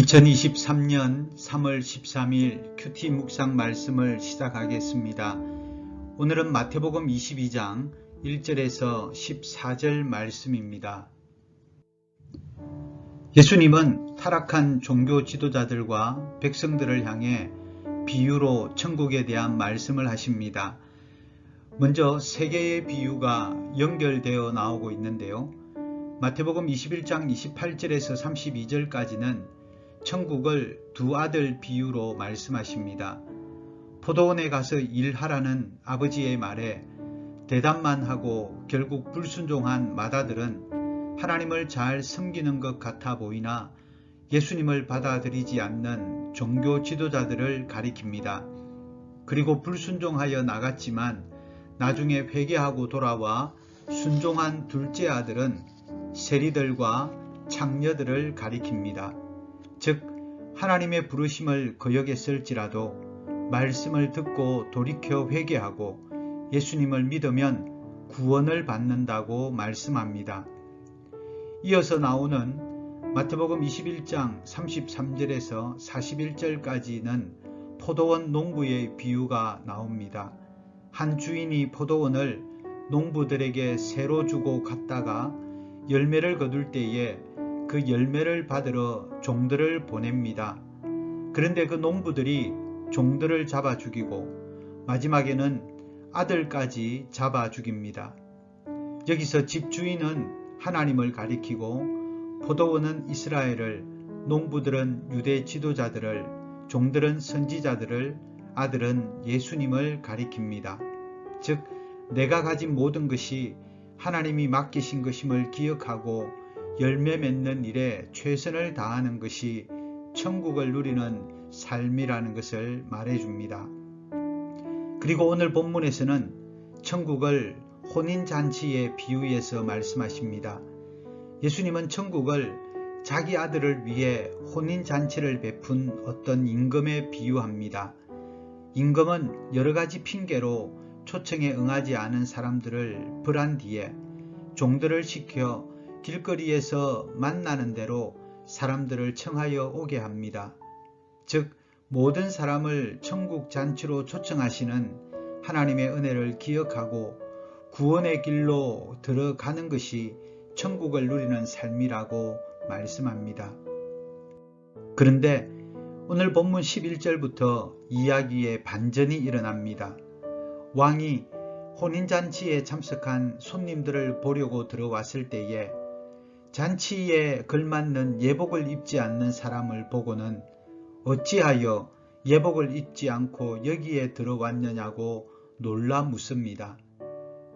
2023년 3월 13일 큐티 묵상 말씀을 시작하겠습니다. 오늘은 마태복음 22장 1절에서 14절 말씀입니다. 예수님은 타락한 종교 지도자들과 백성들을 향해 비유로 천국에 대한 말씀을 하십니다. 먼저 세 개의 비유가 연결되어 나오고 있는데요. 마태복음 21장 28절에서 32절까지는 천국을 두 아들 비유로 말씀하십니다. 포도원에 가서 일하라는 아버지의 말에 대답만 하고 결국 불순종한 마다들은 하나님을 잘 섬기는 것 같아 보이나 예수님을 받아들이지 않는 종교 지도자들을 가리킵니다. 그리고 불순종하여 나갔지만 나중에 회개하고 돌아와 순종한 둘째 아들은 세리들과 창녀들을 가리킵니다. 즉 하나님의 부르심을 거역했을지라도 말씀을 듣고 돌이켜 회개하고 예수님을 믿으면 구원을 받는다고 말씀합니다. 이어서 나오는 마태복음 21장 33절에서 41절까지는 포도원 농부의 비유가 나옵니다. 한 주인이 포도원을 농부들에게 새로 주고 갔다가 열매를 거둘 때에 그 열매를 받으러 종들을 보냅니다. 그런데 그 농부들이 종들을 잡아 죽이고 마지막에는 아들까지 잡아 죽입니다. 여기서 집주인은 하나님을 가리키고 포도원은 이스라엘을 농부들은 유대 지도자들을 종들은 선지자들을 아들은 예수님을 가리킵니다. 즉 내가 가진 모든 것이 하나님이 맡기신 것임을 기억하고 열매 맺는 일에 최선을 다하는 것이 천국을 누리는 삶이라는 것을 말해줍니다. 그리고 오늘 본문에서는 천국을 혼인잔치의 비유에서 말씀하십니다. 예수님은 천국을 자기 아들을 위해 혼인잔치를 베푼 어떤 임금에 비유합니다. 임금은 여러 가지 핑계로 초청에 응하지 않은 사람들을 벌한 뒤에 종들을 시켜 길거리에서 만나는 대로 사람들을 청하여 오게 합니다. 즉, 모든 사람을 천국 잔치로 초청하시는 하나님의 은혜를 기억하고 구원의 길로 들어가는 것이 천국을 누리는 삶이라고 말씀합니다. 그런데 오늘 본문 11절부터 이야기의 반전이 일어납니다. 왕이 혼인잔치에 참석한 손님들을 보려고 들어왔을 때에 잔치에 걸맞는 예복을 입지 않는 사람을 보고는 어찌하여 예복을 입지 않고 여기에 들어왔느냐고 놀라 묻습니다.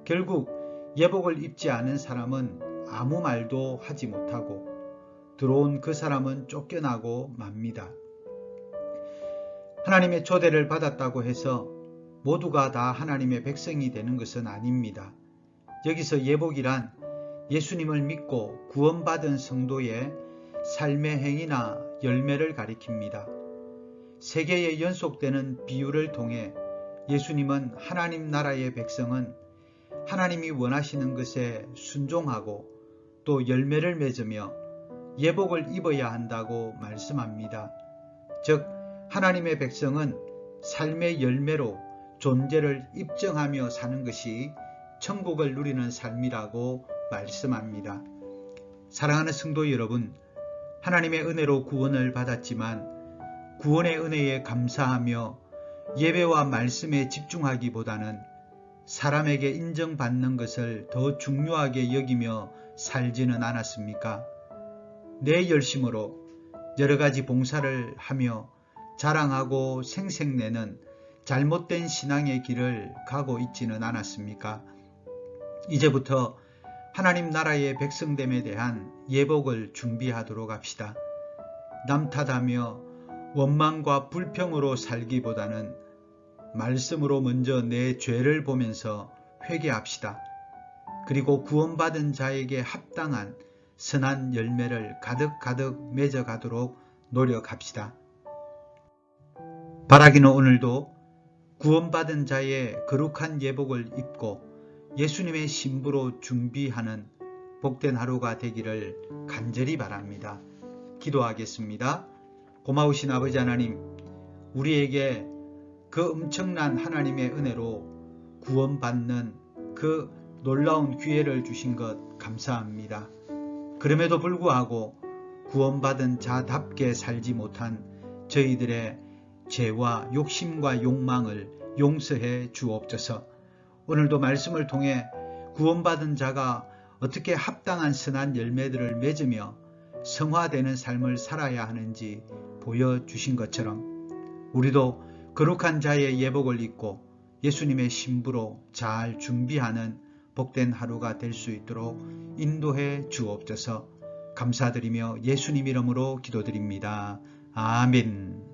결국 예복을 입지 않은 사람은 아무 말도 하지 못하고 들어온 그 사람은 쫓겨나고 맙니다. 하나님의 초대를 받았다고 해서 모두가 다 하나님의 백성이 되는 것은 아닙니다. 여기서 예복이란 예수님을 믿고 구원받은 성도의 삶의 행위나 열매를 가리킵니다. 세계에 연속되는 비유를 통해 예수님은 하나님 나라의 백성은 하나님이 원하시는 것에 순종하고 또 열매를 맺으며 예복을 입어야 한다고 말씀합니다. 즉, 하나님의 백성은 삶의 열매로 존재를 입증하며 사는 것이 천국을 누리는 삶이라고 말씀합니다. 사랑하는 성도 여러분, 하나님의 은혜로 구원을 받았지만 구원의 은혜에 감사하며 예배와 말씀에 집중하기보다는 사람에게 인정받는 것을 더 중요하게 여기며 살지는 않았습니까? 내 열심으로 여러 가지 봉사를 하며 자랑하고 생색내는 잘못된 신앙의 길을 가고 있지는 않았습니까? 이제부터 하나님 나라의 백성됨에 대한 예복을 준비하도록 합시다. 남 탓하며 원망과 불평으로 살기보다는 말씀으로 먼저 내 죄를 보면서 회개합시다. 그리고 구원받은 자에게 합당한 선한 열매를 가득가득 맺어가도록 노력합시다. 바라기는 오늘도 구원받은 자의 거룩한 예복을 입고 예수님의 신부로 준비하는 복된 하루가 되기를 간절히 바랍니다. 기도하겠습니다. 고마우신 아버지 하나님, 우리에게 그 엄청난 하나님의 은혜로 구원받는 그 놀라운 기회를 주신 것 감사합니다. 그럼에도 불구하고 구원받은 자답게 살지 못한 저희들의 죄와 욕심과 욕망을 용서해 주옵소서. 오늘도 말씀을 통해 구원받은 자가 어떻게 합당한 선한 열매들을 맺으며 성화되는 삶을 살아야 하는지 보여주신 것처럼 우리도 거룩한 자의 예복을 입고 예수님의 신부로 잘 준비하는 복된 하루가 될 수 있도록 인도해 주옵소서 감사드리며 예수님 이름으로 기도드립니다. 아멘.